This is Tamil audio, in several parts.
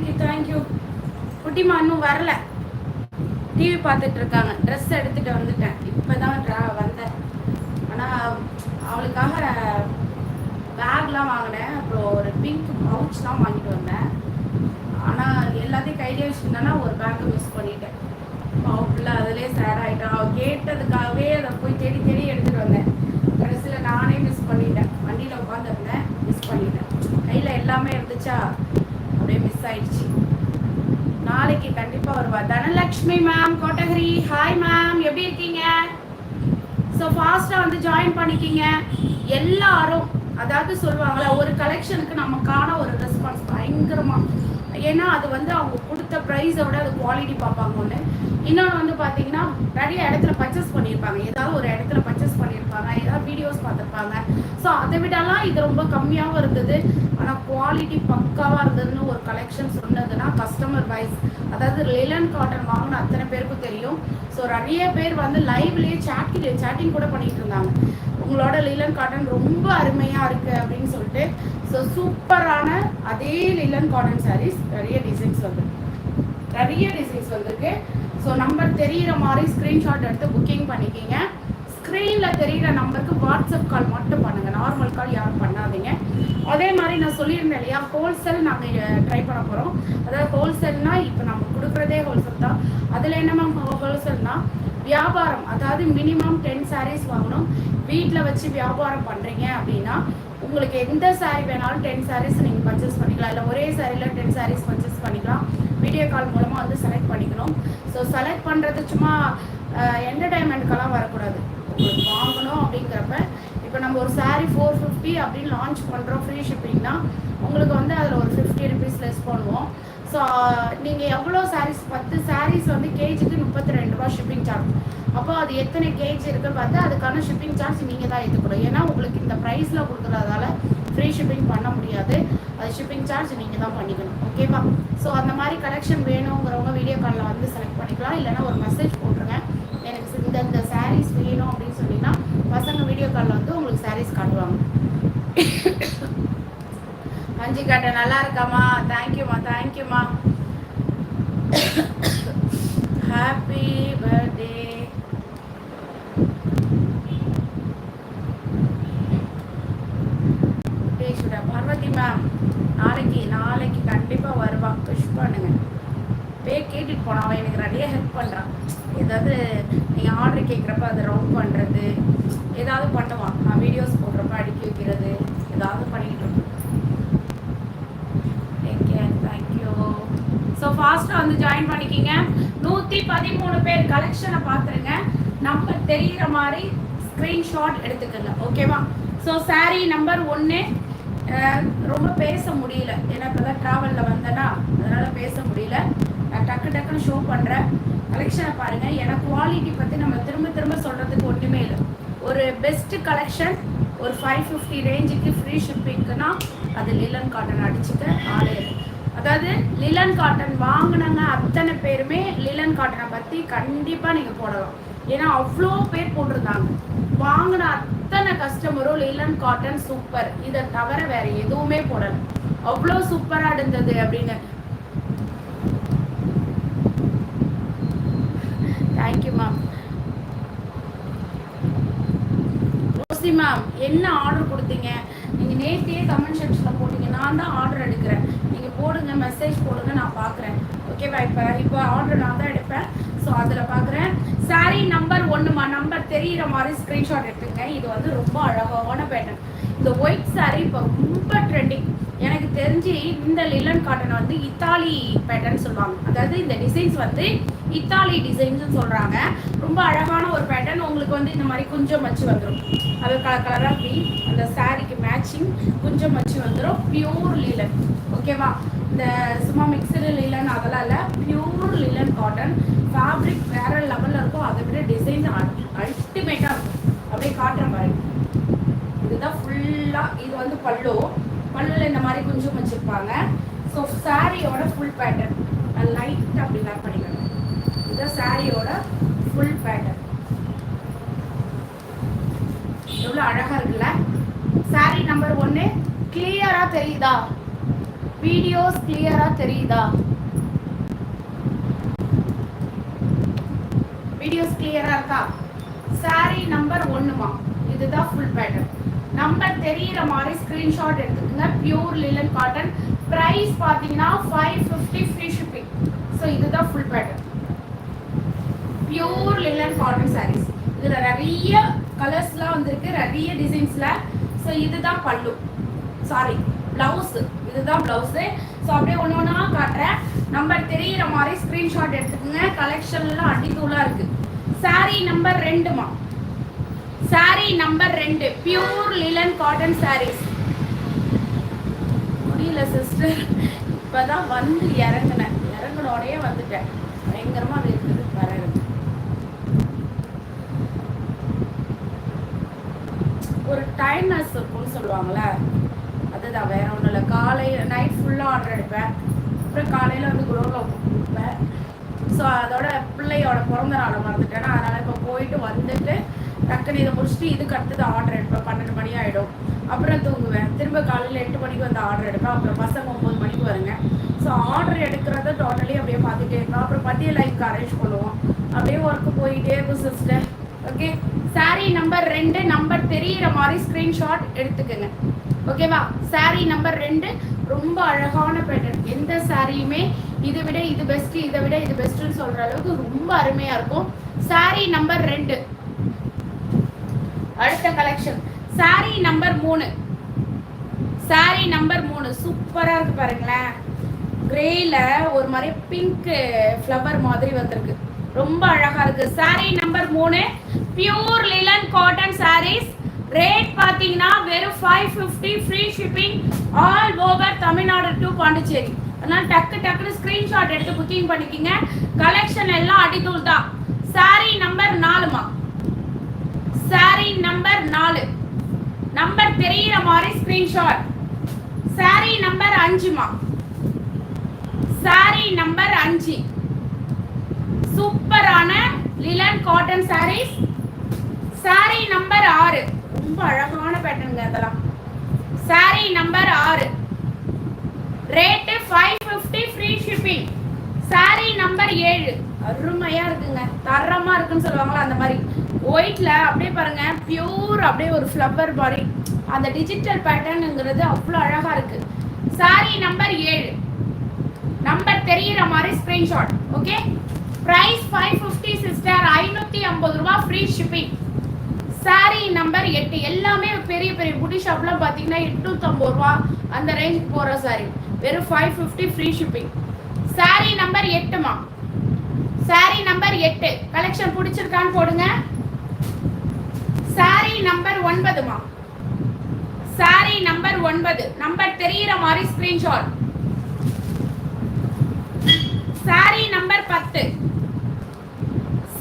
தேங்க்யூ தேங்க்யூ குட்டிமா இன்னும் வரல. டிவி பார்த்துட்டு இருக்காங்க. ட்ரெஸ் எடுத்துட்டு வந்துட்டேன். இப்போதான் ட்ரா வந்தேன். ஆனால் அவளுக்காக பேக்லாம் வாங்கினேன். அப்புறம் ஒரு பிங்க் பவுச்லாம் வாங்கிட்டு வந்தேன். ஆனால் எல்லாத்தையும் கையிலே வச்சுருந்தேன்னா ஒரு பேக்கை மிஸ் பண்ணிட்டேன். அவள் அதிலே சேட் ஆகிட்டான் அவள் கேட்டதுக்காகவே அதை போய் தேடி தேடி எடுத்துகிட்டு வந்தேன். கடைசியில் நானே மிஸ் பண்ணிட்டேன். வண்டியில் உட்காந்துருந்தேன் மிஸ் பண்ணிட்டேன். கையில் எல்லாமே இருந்துச்சா? அப்படியே மிஸ் ஆயிடுச்சு. நாளைக்கு கண்டிப்பா வருவா. Dhanalakshmi ma'am Kotagiri. Hi ma'am எப்படி இருக்கீங்க? ஸோ ஃபாஸ்ட்டாக வந்து ஜாயின் பண்ணிக்கிங்க. எல்லாரும் அதாவது சொல்லுவாங்களா ஒரு கலெக்ஷனுக்கு நமக்கான ஒரு ரெஸ்பான்ஸ் பயங்கரமா. ஏன்னா அது வந்து அவங்க கொடுத்த ப்ரைஸை விட அது குவாலிட்டி பார்ப்பாங்க ஒன்று இன்னொன்று வந்து பார்த்தீங்கன்னா நிறைய இடத்துல பர்ச்சேஸ் பண்ணியிருப்பாங்க. ஏதாவது ஒரு இடத்துல பர்ச்சேஸ் பண்ணியிருப்பாங்க. ஏதாவது வீடியோஸ் பார்த்துருப்பாங்க. ஸோ அதை விடலாம் இது ரொம்ப கம்மியாகவும் இருந்தது. ஆனால் குவாலிட்டி பக்காவாக இருந்ததுன்னு ஒரு கலெக்ஷன் சொன்னதுன்னா கஸ்டமர் வைஸ் அதாவது லிலன் காட்டன் வாங்கின அத்தனை பேருக்கும் தெரியும். ஸோ நிறைய பேர் வந்து லைவ்லேயே சேட்டிங் சேட்டிங் கூட பண்ணிட்டு இருந்தாங்க. உங்களோட லிலன் காட்டன் ரொம்ப அருமையாக இருக்குது அப்படின்னு சொல்லிட்டு ஸோ சூப்பரான அதே லிலன் காட்டன் சாரீஸ் நிறைய டிசைன்ஸ் வந்து நிறைய டிசைன்ஸ் வந்திருக்கு. ஸோ நம்பர் தெரிகிற மாதிரி ஸ்க்ரீன்ஷாட் எடுத்து புக்கிங் பண்ணிக்கிங்க. ஸ்க்ரீனில் தெரியிற நம்பருக்கு வாட்ஸ்அப் கால் மட்டும் பண்ணுங்கள் நார்மல் கால் யாரும் பண்ணாதீங்க. அதே மாதிரி நான் சொல்லியிருந்தேன் இல்லையா ஹோல்சேல் நாங்கள் ட்ரை பண்ண போகிறோம் அதாவது ஹோல்சேல்னால் இப்போ நம்ம கொடுக்குறதே ஹோல்சேல் தான். அதில் என்ன மேம் ஹோல்சேல்னா வியாபாரம் அதாவது மினிமம் டென் சாரீஸ் வாங்கணும். வீட்டில் வச்சு வியாபாரம் பண்ணுறீங்க அப்படின்னா உங்களுக்கு எந்த saree வேணாலும் டென் சாரீஸ் நீங்கள் பர்ச்சேஸ் பண்ணிக்கலாம். இல்லை ஒரே சாரியில் டென் சாரீஸ் பர்ச்சேஸ் பண்ணிக்கலாம். வீடியோ கால் மூலமாக வந்து செலக்ட் பண்ணிக்கணும். ஸோ செலக்ட் பண்ணுறது சும்மா என்டர்டைன்மெண்ட்க்கெல்லாம் வரக்கூடாது. உங்களுக்கு வாங்கணும் அப்படிங்கிறப்ப இப்போ நம்ம ஒரு சாரீ ஃபோர் ஃபிஃப்டி அப்படின்னு லான்ச் பண்ணுறோம் ஃப்ரீ ஷிப்பிங்னா உங்களுக்கு வந்து அதில் ஒரு ஃபிஃப்டி ருபீஸ் லெஸ் பண்ணுவோம். ஸோ நீங்கள் எவ்வளோ சாரீஸ் பத்து சாரீஸ் வந்து கேஜிக்கு முப்பத்தி ரெண்டு ரூபா ஷிப்பிங் சார்ஜ் அப்போ அது எத்தனை கேஜி இருக்குன்னு பார்த்து அதுக்கான ஷிப்பிங் சார்ஜ் நீங்கள் தான் ஏற்றுக்கணும் ஏன்னா உங்களுக்கு இந்த ப்ரைஸில் கொடுக்குறதால ஃப்ரீ ஷிப்பிங் பண்ண முடியாது. அது ஷிப்பிங் சார்ஜ் நீங்கள் தான் பண்ணிக்கணும். ஓகேவா ஸோ அந்த மாதிரி கலெக்ஷன் வேணுங்கிறவங்க வீடியோ காலில் வந்து செலக்ட் பண்ணிக்கலாம். இல்லைன்னா ஒரு மெசேஜ் போட்டுருங்க. எனக்கு இந்த இந்த சாரீஸ் வேணும் அப்படின்னு சொன்னீங்கன்னா பசங்க வீடியோ காலில் வந்து உங்களுக்கு சாரீஸ் காட்டுவாங்க. அஞ்சு கட்ட நல்லா இருக்காமா தேங்க்யூமா தேங்க்யூமா ஹாப்பி பர்த்டே பார்வதி மேம் நாளைக்கு நாளைக்கு கண்டிப்பாக வருவான் விஷ் பண்ணுங்க. பே கேட்டுட்டு போனான் அவன் எனக்கு நிறைய ஹெல்ப் பண்ணுறான் ஏதாவது நீங்கள் ஆர்டர் கேட்குறப்ப அதை ரவுண்ட் பண்ணுறது ஏதாவது பண்ணுவான் நான் வீடியோஸ் போடுறப்ப அடுக்கி வைக்கிறது ஏதாவது பண்ணிக்கிட்டு இருப்பேன் டேக் கேர் தேங்க்யூ ஸோ ஃபாஸ்ட்டாக வந்து ஜாயின் பண்ணிக்கிங்க. நூற்றி பதிமூணு பேர் கலெக்ஷனை பார்த்துருங்க. நம்பர் தெரிகிற மாதிரி ஸ்க்ரீன்ஷாட் எடுத்துக்கல ஓகேவா ஸோ saree நம்பர் ஒன்று ரொம்ப பேச முடியல. ஏன்னா இப்போ தான் ட்ராவலில் வந்தேன்னா அதனால் பேச முடியல. நான் டக்கு டக்குன்னு ஷோ பண்ணுறேன் கலெக்ஷனை பாருங்கள் ஏன்னா குவாலிட்டி பற்றி நம்ம திரும்ப திரும்ப சொல்கிறதுக்கு ஒன்றுமே இல்லை. ஒரு பெஸ்ட்டு கலெக்ஷன் ஒரு ஃபைவ் ஃபிஃப்டி ரேஞ்சுக்கு ஃப்ரீ ஷிப்பிங்க்குன்னா அது லீலன் காட்டன் அடிச்சுக்க ஆளே அதாவது லிலன் காட்டன் வாங்கினவங்க அத்தனை பேருமே லிலன் காட்டனை பற்றி கண்டிப்பாக நீங்கள் போடலாம். ஏன்னா அவ்வளோ பேர் போட்டிருந்தாங்க. வாங்கின அத்தனை கஸ்டமரும் லிலன் காட்டன் சூப்பர் இதை தவிர வேற எதுவுமே போடல. அவ்வளோ சூப்பராக இருந்தது அப்படின்னு. Thank you ma'am Rosy ma'am என்ன ஆர்டர் கொடுத்தீங்க? நீங்கள் நேத்தியே கமெண்ட் செக்ஷனில் போட்டீங்க. நான் தான் ஆர்டர் எடுக்கிறேன். நீங்கள் மெசேஜ் போடுங்க நான் பார்க்குறேன் ஓகேவா இப்போ இப்போ ஆர்டர் நான் தான் எடுப்பேன். ஸோ அதில் பார்க்குறேன் சாரீ நம்பர் ஒன்றுமா நம்பர் தெரிகிற மாதிரி ஸ்க்ரீன்ஷாட் எடுத்துங்க இது வந்து ரொம்ப அழகான பேட்டர்ன் இந்த ஒயிட் சாரீ இப்போ ரொம்ப ட்ரெண்டிங் எனக்கு தெரிஞ்சு இந்த லிலன் காட்டன் வந்து இத்தாலி பேட்டர்ன் சொல்லுவாங்க. அதாவது இந்த டிசைன்ஸ் வந்து இத்தாலி டிசைன்ஸ்னு சொல்கிறாங்க ரொம்ப அழகான ஒரு பேட்டர்ன் உங்களுக்கு வந்து இந்த மாதிரி கொஞ்சம் மச்சு வந்துடும் அது கலர் கலராக அந்த சாரிக்கு மேட்சிங் கொஞ்சம் மச்சு வந்துடும் பியூர் லிலன் ஓகேவா இந்த சும்மா மிக்சடு லிலன் அதெல்லாம் இல்லை பியூர் லிலன் காட்டன் ஃபேப்ரிக் வேற லெவலில் இருக்கும் அதை விட டிசைன் அல்டிமேட்டாக இருக்கும். அப்படியே காட்டுறேன் பாருங்க இதுதான் ஃபுல்லாக இது வந்து பல்லு. பல்லுல இந்த மாதிரி குஞ்சும் வச்சிருப்பாங்க. ஸோ சாரியோட ஃபுல் பேட்டர்ன் லைட்டாக அப்படி வேர் பண்ணிக்கணும் இதுதான் சாரியோட ஃபுல் பேட்டர்ன் எவ்வளோ அழகாக இருக்குல்ல? சாரி நம்பர் ஒன்று கிளியராக தெரியுதா? வீடியோஸ் கிளியரா தெரியுதா? வீடியோஸ் கிளியரா இருக்கா? சாரி நம்பர் ஒண்ணுமா? இதுதான் ஃபுல் பேட்டர்ன் நம்பர் தெரியிற மாதிரி ஸ்கிரீன்ஷாட் எடுத்துக்கோங்க. பியூர் லிலன் காட்டன் பிரைஸ் பார்த்தீங்கன்னா five fifty free shipping so இதுதான் full pattern pure linen cotton sarees இதில் நிறைய கலர்ஸ்லாம் வந்திருக்கு. நிறைய டிசைன்ஸில் ஸோ இதுதான் பல்லு. சாரி ப்ளவுஸ் இதுதான் ப்ளவுஸு ஸோ அப்படியே ஒன்று ஒன்றா காட்டுறேன். நம்பர் தெரியிற மாதிரி ஸ்க்ரீன்ஷாட் எடுத்துக்கோங்க. கலெக்ஷன்லாம் அடித்தூளாக இருக்குது சாரி நம்பர் ரெண்டுமா சாரி நம்பர் ரெண்டு. பியூர் லிலன் காட்டன் சாரீஸ் முடியல சிஸ்டர் இப்போ தான் வந்து இறங்கினேன். இறங்கினோடயே வந்துட்டேன். பயங்கரமாக அது இருக்குது வரது ஒரு டைம்னஸ் இருக்கும்னு சொல்லுவாங்களே அதுதான் வேற ஒன்றும் இல்லை காலையில் நைட் ஃபுல்லாக ஆர்டர் எடுப்பேன். அப்புறம் காலையில் வந்து குரோவில் கொடுப்பேன் ஸோ அதோட பிள்ளையோட பிறந்த நாளை மறந்துட்டேன்னா அதனால் இப்போ போயிட்டு வந்துட்டு டக்குன்னு இதை முடிச்சுட்டு இதுக்கு அடுத்தது ஆர்டர் எடுப்பேன். பன்னெண்டு மணி ஆகிடும் அப்புறம் தூங்குவேன். திரும்ப காலையில் எட்டு மணிக்கு வந்து ஆர்டர் எடுப்பேன். அப்புறம் பசங்க ஒம்பது மணிக்கு வருங்க. ஸோ ஆர்டர் எடுக்கிறத டோட்டலி அப்படியே பார்த்துட்டே இருப்பேன். அப்புறம் மதிய லைஃப்க்கு அரேஞ்ச் பண்ணுவோம். அப்படியே ஒர்க்கு போயிட்டே இருக்கும் சிஸ்டர் ஓகே சாரி நம்பர் ரெண்டு நம்பர் தெரியிற மாதிரி ஸ்க்ரீன்ஷாட் எடுத்துக்கோங்க. ஓகேவா சாரி நம்பர் ரெண்டு. ரொம்ப அழகான பேட்டர்ன் எந்த சாரியுமே இதை விட இது பெஸ்ட் இதை விட இது பெஸ்ட்னு சொல்ற அளவுக்கு ரொம்ப அருமையா இருக்கும். சாரி நம்பர் ரெண்டு. அடுத்த கலெக்ஷன் சாரி நம்பர் மூணு. சாரி நம்பர் மூணு. சூப்பரா இருக்கு பாருங்களேன். கிரேல ஒரு மாதிரி பிங்க் ஃப்ளவர் மாதிரி வந்திருக்கு. ரொம்ப அழகா இருக்கு. சாரி நம்பர் மூணு. Pure linen cotton sarees rate பார்த்தீங்கன்னா வெறும் five fifty free shipping all over Tamil Nadu to Pondicherry அதனால் டக்கு டக்குன்னு ஸ்க்ரீன்ஷாட் எடுத்து புக்கிங் பண்ணிக்கிங்க. கலெக்ஷன் எல்லாம் அடித்தூள் தான். சாரி நம்பர் நாலுமா? சாரி நம்பர் நாலு. நம்பர் தெரியிற மாதிரி ஸ்க்ரீன்ஷாட் சாரி நம்பர் அஞ்சுமா? சாரி நம்பர் அஞ்சு. சூப்பரான linen cotton saris sari number ஆறு. ரொம்ப அழகான பேட்டர்னுங்க அதெல்லாம். சாரி நம்பர் ஆறு. Rate five fifty free shipping saree number ஏழு. அருமையா இருக்குங்க. தரமா இருக்குன்னு சொல்லுவாங்களா அந்த மாதிரி. ஒயிட்ல அப்படியே பாருங்க பியூர் அப்படியே ஒரு ஃப்ளவர் மாதிரி அந்த டிஜிட்டல் பேட்டர்னுங்கிறது அவ்வளோ அழகா இருக்கு. சாரி நம்பர் ஏழு. நம்பர் தெரியிற மாதிரி screenshot okay price five fifty sister ஐநூற்றி ஐம்பது ரூபா ஃப்ரீ ஷிப்பிங் சாரீ நம்பர் எட்டு. எல்லாமே பெரிய பெரிய புட்டி ஷாப்லாம் பார்த்தீங்கன்னா எட்நூற்றம்பது ரூபா அந்த ரேஞ்சுக்கு போகிற சாரி வெறும் five fifty free shipping saree number எட்டுமா sari number எட்டு. கலெக்ஷன் பிடிச்சிருக்கான்னு போடுங்க. சாரீ நம்பர் ஒன்பதுமா சாரி நம்பர் ஒன்பது. நம்பர் தெரியிற மாதிரி ஸ்கிரீன்ஷாட் சாரி நம்பர் பத்து.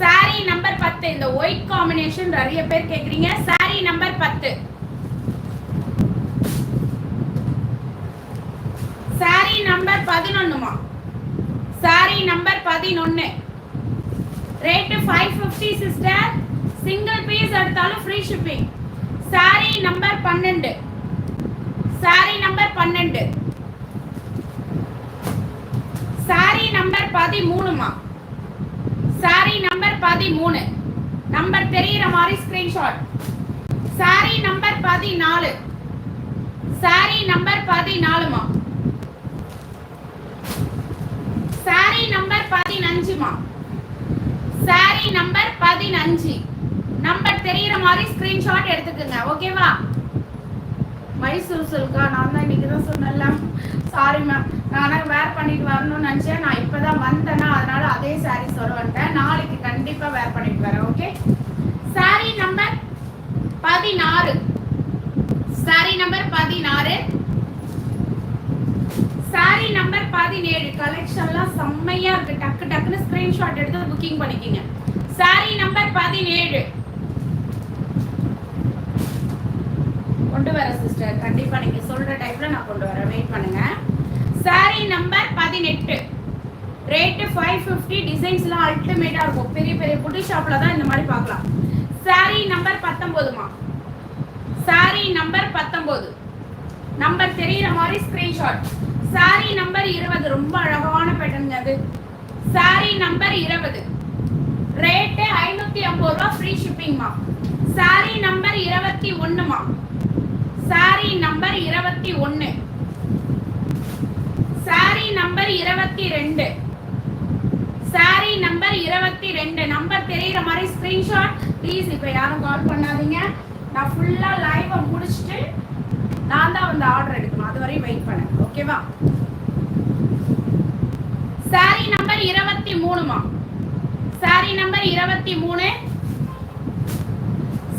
சாரி நம்பர் பத்து. இந்த ஒயிட் காம்பினேஷன் நிறைய பேர் கேக்குறீங்க. சாரி நம்பர் பத்து. சாரி நம்பர் பதினொன்னுமா? சாரி நம்பர் பதினொன்னு. Rate five fifty sister single piece எடுத்தாலும் ஃப்ரீ ஷிப்பிங் சாரி நம்பர் பன்னெண்டு. சாரி நம்பர் பன்னெண்டு. சாரி நம்பர் பதிமூணுமா? சாரி நம்பர் பதிமூணு. நம்பர் தெரியிற மாதிரி ஸ்கிரீன்ஷாட் சாரி நம்பர் பதினாலு. சாரி நம்பர் பதினாலுமா? சாரி நம்பர் பதினஞ்சுமா? சாரி நம்பர் பதினஞ்சு. நம்பர் தெரியிற மாதிரி ஸ்கிரீன்ஷாட் எடுத்துக்கோங்க ஓகேவா மைசூர் சொல்கா நான் தான் இன்னைக்கு தான் சொன்னல சாரி மேம் நான் வேர் பண்ணிட்டு வரணும்னு நினச்சேன். நான் இப்போ தான் வந்தேன்னா அதனால அதே சாரி சொல்ல வந்துட்டேன் நாளைக்கு கண்டிப்பாக வேர் பண்ணிட்டு வரேன் ஓகே சாரி நம்பர் பதினாறு. சாரி நம்பர் பதினாறு. சாரி நம்பர் பதினேழு. கலெக்ஷன்லாம் செம்மையா இருக்கு. டக்கு டக்குன்னு ஸ்கிரீன்ஷாட் எடுத்து புக்கிங் பண்ணிக்கிங்க. சாரி நம்பர் பதினேழு. கொண்டு வரேன் சிஸ்டர் கண்டிப்பா நீங்க சொல்ற டைப்ல நான் கொண்டு வரேன். வெயிட் பண்ணுங்க. சாரி நம்பர் பதினெட்டு. ரேட்டு ஃபைவ் ஃபிஃப்டி டிசைன்ஸ்லாம் அல்டிமேட்டாக இருக்கும். பெரிய பெரிய புட்டி ஷாப்பில் தான் இந்த மாதிரி பார்க்கலாம். சாரி நம்பர் பத்தொம்போதுமா சாரி நம்பர் பத்தொம்போது நம்பர் தெரிகிற மாதிரி ஸ்க்ரீன்ஷாட் சாரி நம்பர் இருபது. ரொம்ப அழகான பேட்டர்ன் அது. சாரி நம்பர் இருபது. ரேட்டு ஐநூற்றி ஐம்பது ரூபா ஃப்ரீ ஷிப்பிங்மா சாரி நம்பர் இருபத்தி ஒன்றுமா சாரி நம்பர் இருபத்தி ஒன்று சாரி நம்பர் இருபத்தி ரெண்டு. சாரி நம்பர் இருபத்தி ரெண்டு. நம்பர் தெரியுற மாதிரி ஸ்கிரீன்ஷாட் ப்ளீஸ் இப்போ யாரும் கால் பண்ணாதீங்க. நான் ஃபுல்லாக லைவை முடிச்சுட்டு நான் தான் வந்து ஆர்டர் எடுக்கணும். அது வரையும் வெயிட் பண்ணேன் ஓகேவா சாரி நம்பர் இருபத்தி மூணுமா? சாரி நம்பர் இருபத்தி மூணு.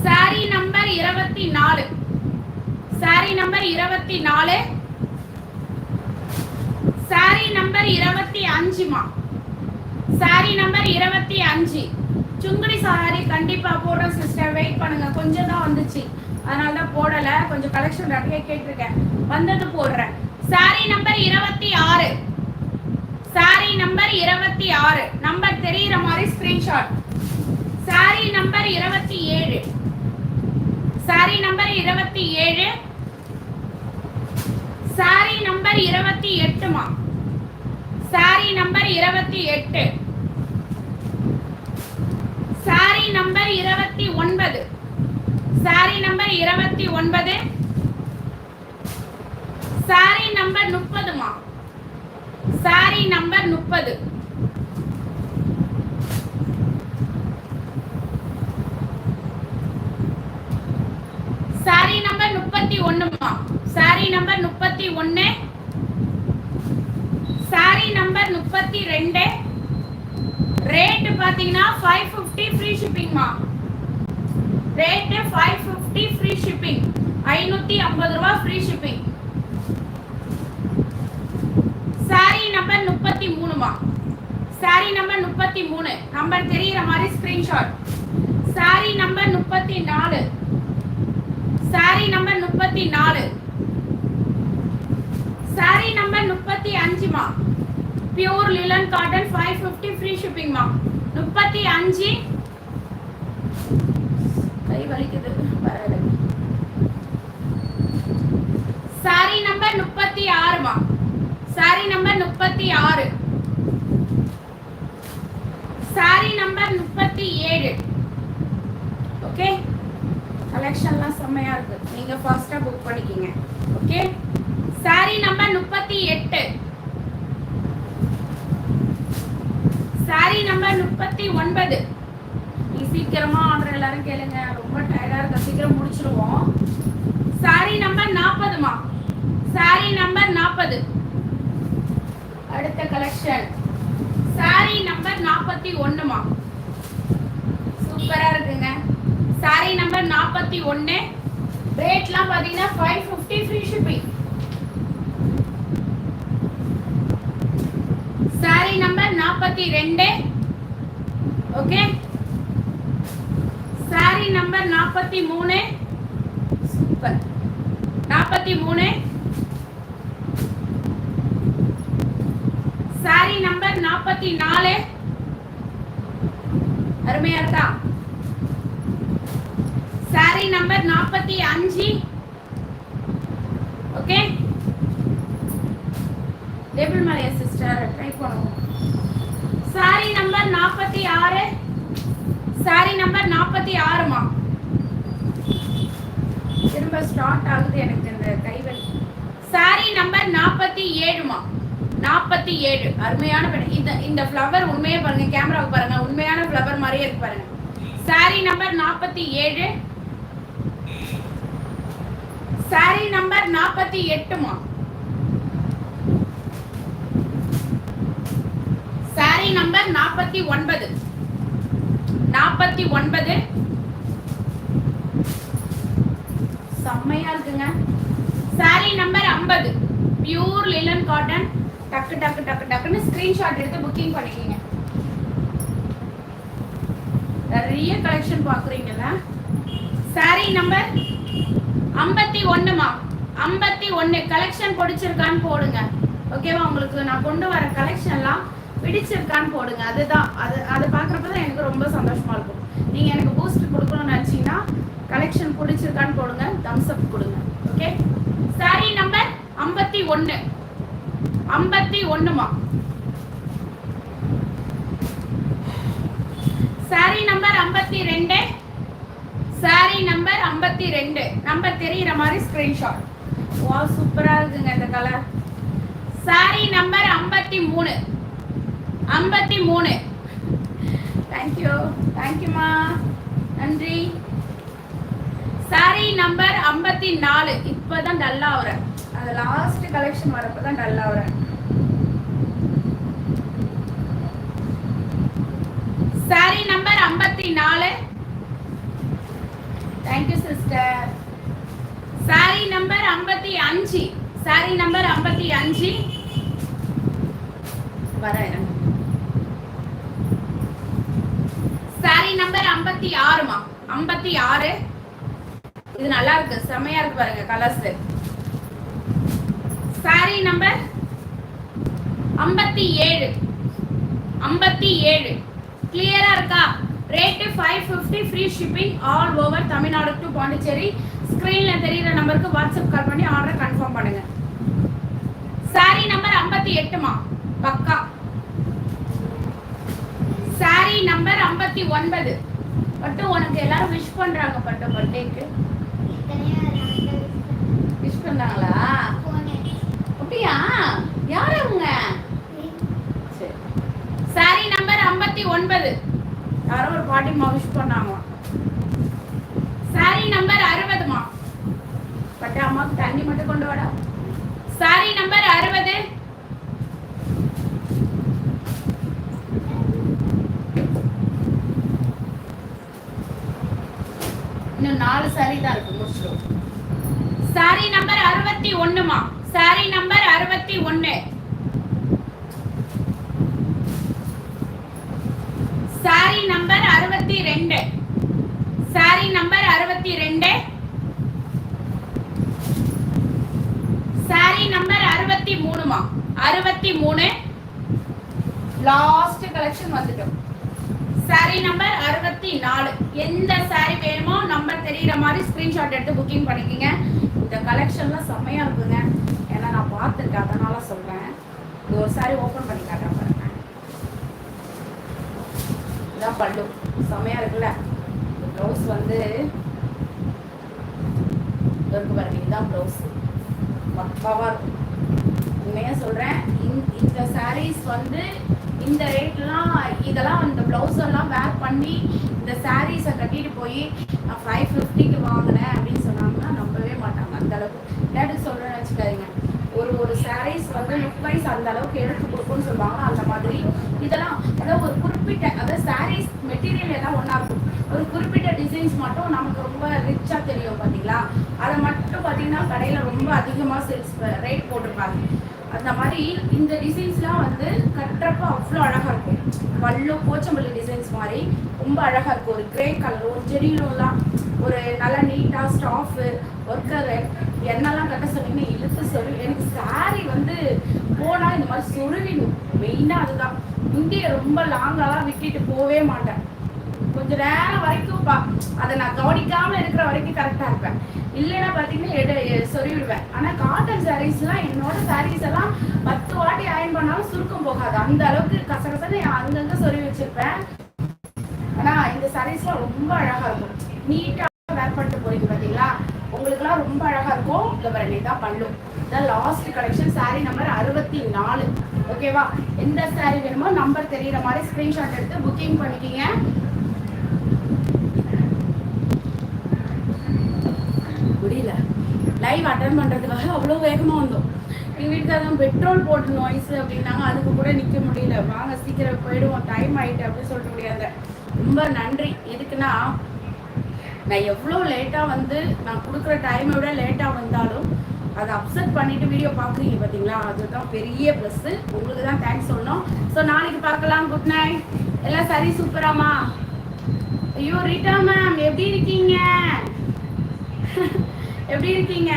சாரி நம்பர் இருபத்தி நாலு. சாரி நம்பர் இருபத்தி நாலு. சாரி நம்பர் இருபத்தி அஞ்சுமா சாரி நம்பர் இருபத்தி அஞ்சு. சுங்குடி சாரி கண்டிப்பா போடுறோம் சிஸ்டர் வெயிட் பண்ணுங்க. கொஞ்சம் தான் வந்துச்சு. அதனால தான் போடல. கொஞ்சம் கலெக்ஷன் நிறைய கேட்டிருக்கேன். வந்தது போடுறேன். சாரி நம்பர் இருபத்தி ஆறு. சாரி நம்பர் இருபத்தி ஆறு. நம்பர் தெரியுற மாதிரி ஸ்கிரீன்ஷாட் சாரி நம்பர் இருபத்தி ஏழு. சாரி நம்பர் இருபத்தி ஏழு. சாரி நம்பர் இருபத்தி எட்டுமா சாரி நம்பர் இருபத்தி எட்டு. சாரி நம்பர் இருபத்தி ஒன்பது. சாரி நம்பர் இருபத்தி ஒன்பது. சாரி நம்பர் முப்பதுமா சாரி நம்பர் முப்பது. சாரி நம்பர் முப்பத்தி ஒண்ணுமா சாரி நம்பர் முப்பத்தி ஒன்னு. சாரி நம்பர் முப்பத்தி ரெண்டு. ரேட் பாத்தீங்கன்னா five fifty free ஷிப்பிங்மா rate five fifty free shipping ஐநூத்தி ஐம்பது ரூபா ஃப்ரீ ஷிப்பிங் சாரி நம்பர் முப்பத்தி மூணுமா சாரி நம்பர் முப்பத்தி மூணு. நம்பர் தெரியுற மாதிரி ஸ்கிரீன்ஷாட் சாரி நம்பர் முப்பத்தி நாலு. சாரி நம்பர் முப்பத்தி நாலு. சாரி நம்பர் முப்பத்தி அஞ்சுமா pure linen cotton five fifty free ஷிப்பிங்மா முப்பத்தி அஞ்சு. கை வலிக்குது பரவாயில்ல சாரி நம்பர் முப்பத்தி ஆறுமா சாரி நம்பர் முப்பத்தி ஆறு. சாரி நம்பர் முப்பத்தி ஏழு. ஓகே கலெக்ஷன்லாம் செம்மையா இருக்குது நீங்கள் ஃபர்ஸ்ட்டாக புக் பண்ணிக்கிங்க. ஓகே சாரி நம்பர் முப்பத்தி எட்டு. சாரி நம்பர் முப்பத்தி ஒன்பது. நீ சீக்கிரமா ஆர்டர் எல்லாரும் கேளுங்க. ரொம்ப டயர்டா இருக்க? சீக்கிரம் முடிச்சிருவோம். சாரி நம்பர் நாற்பதுமா? சாரி நம்பர் நாற்பது. அடுத்த கலெக்ஷன் சாரி நம்பர் நாற்பத்தி ஒண்ணுமா சூப்பரா இருக்குங்க. சாரி நம்பர் நாற்பத்தி ஒன்னு. ரேட்லாம் பார்த்தீங்கன்னா five fifty free shipping saree number நாற்பத்தி ரெண்டு. ஓகே சாரி நம்பர் நாற்பத்தி மூணு. சூப்பர் நாற்பத்தி மூணு. சாரி நம்பர் நாற்பத்தி நாலு. அருமையா இருக்கா? சாரி நம்பர் நாற்பத்தி அஞ்சு. ஓகே டேபிள் மலையா சிஸ்டர் ட்ரை பண்ணுவோம் சாரி நம்பர் நாற்பத்தி ஆறு. சாரி நம்பர் நாற்பத்தி ஆறுமா திரும்ப ஸ்டார்ட் ஆகுது எனக்கு இந்த கைவலி. சாரி நம்பர் நாற்பத்தி ஏழுமா நாற்பத்தி ஏழு. அருமையான பெண் இந்த இந்த ஃப்ளவர் உண்மையே பாருங்க கேமராவுக்கு பாருங்க. உண்மையான ஃப்ளவர் மாதிரியே இருக்கு பாருங்க. சாரி நம்பர் நாற்பத்தி ஏழு. சாரி நம்பர் நாற்பத்தி எட்டுமா சாரி நம்பர் நாற்பத்தி ஒன்பது. நாற்பத்தி ஒன்பது. செம்மையா இருக்குங்க. சாரி நம்பர் ஐம்பது. பியூர் லிலன் காட்டன் டக்கு டக்கு டக்கு டக்குன்னு ஸ்கிரீன்ஷாட் எடுத்து புக்கிங் பண்ணிக்கிங்க. நிறைய கலெக்ஷன் பார்க்குறீங்கல்ல. சாரி நம்பர் ஐம்பத்தி ஒன்றுமா ஐம்பத்தி ஒன்று கலெக்ஷன் பிடிச்சிருக்கான்னு போடுங்க. ஓகேவா உங்களுக்கு நான் கொண்டு வர கலெக்ஷன்லாம் பிடிச்சிருக்கான்னு போடுங்க. அதுதான். அது அதை பார்க்குறப்ப தான் எனக்கு ரொம்ப சந்தோஷமா இருக்கும். நீங்க எனக்கு பூஸ்ட் கொடுக்கணும்னு நினைச்சீங்கன்னா கலெக்ஷன் பிடிச்சிருக்கான்னு போடுங்க. தம்ஸ் அப் கொடுங்க. ஓகே சாரி நம்பர் ஐம்பத்தி ஒன்று ஐம்பத்தி ஒன்றுமா சாரி நம்பர் ஐம்பத்தி ரெண்டு. சாரி நம்பர் ஐம்பத்தி ரெண்டு. நம்பர் தெரியுற மாதிரி ஸ்கிரீன்ஷாட் வா சூப்பரா இருக்குங்க இந்த கலர் சாரி நம்பர் ஐம்பத்தி மூணு. ஐம்பத்தி மூணு. தேங்க்யூ தேங்க்யூமா நன்றி. சாரி நம்பர் ஐம்பத்தி நாலு. இப்போதான் டல்லா ஆகுறேன் அது லாஸ்ட் கலெக்ஷன் வரப்போ தான் டல்லா ஆகுறேன் சாரி நம்பர் ஐம்பத்தி நாலு. தேங்க்யூ சிஸ்டர் சாரி நம்பர் ஐம்பத்தி அஞ்சு. சாரி நம்பர் ஐம்பத்தி அஞ்சு. வரேன் சாரி நம்பர் ஐம்பத்தி ஆறுமா ஐம்பத்தி ஆறு. இது நல்லா இருக்கு செமையா இருக்கு பாருங்க கலர்ஸ் சாரி நம்பர் ஐம்பத்தி ஏழு. ஐம்பத்தி ஏழு. கிளியரா இருக்கா? Rate five fifty free shipping all over Tamil Nadu to Pondicherry ஸ்க்ரீன்ல தெரியுற நம்பருக்கு வாட்ஸ்அப் கால் பண்ணி ஆர்டர் கன்ஃபார்ம் பண்ணுங்க. சாரி நம்பர் ஐம்பத்தி எட்டுமா பக்கா. சாரி நம்பர் ஐம்பத்தி ஒன்பது. பட்டு உனக்கு எல்லாரும் விஷ் பண்றாங்க பட்டு பர்த்டேக்கு விஷ் பண்ணாங்களா? அப்படியா? யார் அவங்க? சரி. சாரி நம்பர் ஐம்பத்தி ஒன்பது. யாரோ ஒரு பாட்டிமா விஷ் பண்ணாங்க. சாரி நம்பர் அறுபதுமா பட்டு அம்மாவுக்கு தண்ணி மட்டும் கொண்டு வாடா. சாரி நம்பர் அறுபது. இன்னும் நாலு சாரி தான் இருக்கு முடிச்சிடும் சாரி நம்பர் அறுபத்தி ஒண்ணுமா சாரி நம்பர் அறுபத்தி ஒண்ணு சாரி நம்பர் அறுபத்தி ரெண்டு. சாரி நம்பர் அறுபத்தி ரெண்டு. சாரி நம்பர் அறுபத்தி மூணுமா அறுபத்தி மூணு. லாஸ்ட் கலெக்ஷன் வந்துட்டோம். சாரி நம்பர் அறுபத்தி நாலு. எந்த சாரி மாதிரி ஸ்க்ரீன்ஷாட் எடுத்து புக்கிங் பண்ணிக்கோங்க. இந்த கலெக்ஷன்லாம் செம்மையாக இருக்குங்க. ஏன்னா நான் பார்த்துருக்கேன். அதனால சொல்கிறேன் இது ஒரு சாரி ஓப்பன் பண்ணி காட்டுறேன் பாருங்க. இதான் பல்லு. செம்மையா இருக்குல்ல? ப்ளவுஸ் வந்து இருக்கு பாருங்க. இதுதான் ப்ளவுஸ் மக்காவாக இருக்கும். உண்மையாக சொல்கிறேன் இந்த- இந்த சாரீஸ் வந்து இந்த ரேட்லாம் இதெல்லாம் இந்த ப்ளவுஸ் எல்லாம் வேர் பண்ணி இந்த சாரீஸை கட்டிட்டு போய் நான் ஃபைவ் ஃபிஃப்டிக்கு வாங்கினேன் அப்படின்னு சொன்னாங்கன்னா நம்பவே மாட்டாங்க. அந்த அளவுக்கு. டேட்டு சொல்கிறேன்னு வச்சுக்காதீங்க. ஒரு ஒரு சாரீஸ் வந்து லுக் வைஸ் அந்த அளவுக்கு எடுத்து கொடுக்கும்னு சொல்லுவாங்க அந்த மாதிரி. இதெல்லாம் அதாவது ஒரு குறிப்பிட்ட அதாவது சாரீஸ் மெட்டீரியல் எல்லாம் ஒன்றா இருக்கும். ஒரு குறிப்பிட்ட டிசைன்ஸ் மட்டும் நமக்கு ரொம்ப ரிச்சாக தெரியும் பார்த்தீங்களா அதை மட்டும் பார்த்தீங்கன்னா கடையில் ரொம்ப அதிகமாக சேல்ஸ் ரேட் போட்டிருப்பாங்க. அந்த மாதிரி இந்த டிசைன்ஸ்லாம் வந்து கட்டுறப்ப அவ்வளோ அழகாக இருக்கும். பல்லு போச்சம்பள்ளி டிசைன்ஸ் மாதிரி ரொம்ப அழகாக இருக்கும். ஒரு கிரே கலர் ஒரு ஒரு நல்ல நீட்டாக ஸ்டாஃபு ஒர்க்கரு என்னெல்லாம் கட்ட சொன்னீங்கன்னா இழுத்து சொல்லி எனக்கு saree வந்து போனால் இந்த மாதிரி சொருவிடும் மெயினாக அதுதான். இந்தியை ரொம்ப லாங்காலாம் விட்டுட்டு போவே மாட்டேன். கொஞ்ச நேரம் வரைக்கும் பா அதை நான் கவனிக்காமல் இருக்கிற வரைக்கும் கரெக்டாக இருப்பேன். இல்லைன்னா பார்த்தீங்கன்னா எடு சொல்லிவிடுவேன் சொருவிடுவேன். காட்டன் சாரீஸ்லாம் என்னோட சாரீ எல்லாம் பத்து வாட்டி அயன் பண்ணாலும் சுருக்கம் போகாது. அந்த அளவுக்கு கசகசன்னு அங்கங்க சொல்லி வச்சிருப்பேன். ஆனா இந்த சாரீஸ்லாம் ரொம்ப அழகா இருக்கும். நீட்டா வேர் பண்ணிட்டு போறீங்க பாத்தீங்களா? உங்களுக்குலாம் ரொம்ப அழகா இருக்கும். இந்த பாருங்க இதான் பண்ணும். இதான் லாஸ்ட் கலெக்ஷன் saree நம்பர் அறுபத்தி நாலு. ஓகேவா எந்த saree வேணுமோ நம்பர் தெரியற மாதிரி ஸ்கிரீன்ஷாட் எடுத்து புக்கிங் பண்ணிக்கிங்க. முடியல. லைவ் அட்டன் பண்றதுக்காக அவ்வளோ வேகமா வந்தோம். எங்கள் வீட்டுக்காரங்க பெட்ரோல் போட்டு நாய்ஸ் அப்படின்னாங்க. அதுக்கு கூட நிற்க முடியல. வாங்க சீக்கிரம் போயிடுவோம். டைம் ஆகிட்டு அப்படின்னு சொல்லிட்டு முடியாத ரொம்ப நன்றி. எதுக்குன்னா நான் எவ்வளோ லேட்டாக வந்து நான் கொடுக்குற டைமை விட லேட்டாக வந்தாலும் அதை அப்செட் பண்ணிட்டு வீடியோ பார்க்குறீங்க பார்த்தீங்களா? அதுதான் பெரிய ப்ளஸ்ஸு உங்களுக்கு தான் தேங்க்ஸ் சொல்லணும். ஸோ நாளைக்கு பார்க்கலாம். குட் நைட் எல்லாம் சரி சூப்பராமா ஐயோ ரீட்டா மேம் எப்படி இருக்கீங்க? எப்படி இருக்கீங்க?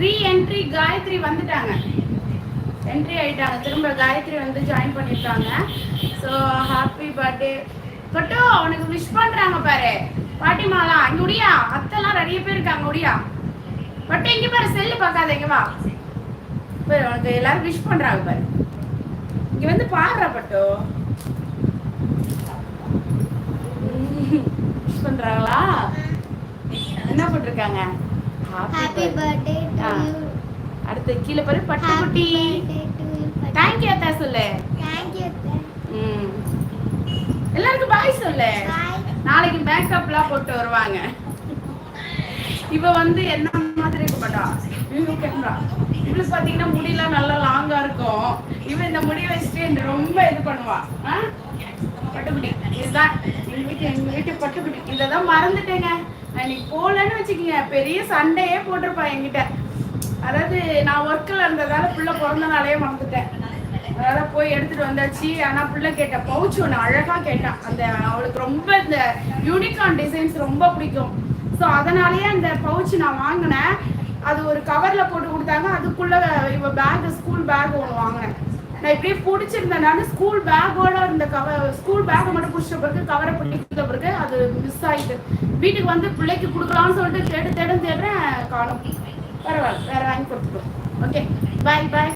ரீ என்ட்ரி காயத்ரி வந்துட்டாங்க. என்ட்ரி ஆயிட்டாங்க. திரும்ப காயத்ரி வந்து ஜாயின் பண்ணிருக்காங்க. ஸோ ஹாப்பி பர்த்டே பட்டோ உனக்கு விஷ் பண்றாங்க பாரு. பாட்டிமாலாம் இங்க உடியா அத்தெல்லாம் நிறைய பேர் இருக்காங்க உடியா பட்டு இங்க பாரு செல்லு பார்க்காத இங்க வா. பாரு உனக்கு எல்லாரும் விஷ் பண்றாங்க பாரு. இங்க வந்து பாடுற பட்டோ. விஷ் பண்றாங்களா? என்ன போட்டிருக்காங்க? Happy birthday. யூ அடுத்து கீழே பாரு பட்டு குட்டி டு யூ அத்தா சொல்லு. தேங்க் யூ ம். எல்லாருக்கும் பாய் சொல்லு. நாளைக்கு மேக்கப்லாம் போட்டு வருவாங்க. இவ வந்து என்ன மாதிரி இருக்க மாட்டா கேமரா இவளுக்கு பாத்தீங்கன்னா முடியெல்லாம் நல்லா லாங்கா இருக்கும். இவ இந்த முடியை வச்சுட்டு என்ன ரொம்ப இது பண்ணுவா? பட்டுக்குட்டி. இதுதான். எங்க வீட்டு எங்க வீட்டு பட்டுக்குட்டி. இததான் மறந்துட்டேங்க. அன்னைக்கு போகலன்னு வச்சுக்கோங்க. பெரிய சண்டையே போட்டிருப்பான் என்கிட்ட. அதாவது நான் ஒர்க்கில் இருந்ததால பிள்ளை பிறந்தனாலே மறந்துட்டேன். அதனால போய் எடுத்துட்டு வந்தாச்சு. ஆனால் பிள்ளை கேட்ட பவுச் ஒன்று அழகாக கேட்டான். அந்த அவளுக்கு ரொம்ப இந்த யூனிகார்ன் டிசைன்ஸ் ரொம்ப பிடிக்கும். ஸோ அதனாலேயே அந்த பவுச் நான் வாங்கினேன். அது ஒரு கவரில் போட்டு கொடுத்தாங்க. அதுக்குள்ளே இப்போ பேக் ஸ்கூல் பேக் ஒன்று வாங்கினேன். நான் இப்படியே பிடிச்சிருந்தேன். நான் ஸ்கூல் பேக்கோட இருந்த கவர் ஸ்கூல் பேக்கை மட்டும் பிடிச்ச பிறகு கவரை பிடிச்ச பிறகு அது மிஸ் ஆயிட்டு. வீட்டுக்கு வந்து பிள்ளைக்கு கொடுக்கலாம்னு சொல்லிட்டு தேடு தேடும் தேடுறேன் காணும். பரவாயில்ல வேற வாங்கி கொடுத்துருவோம் ஓகே பாய் பாய்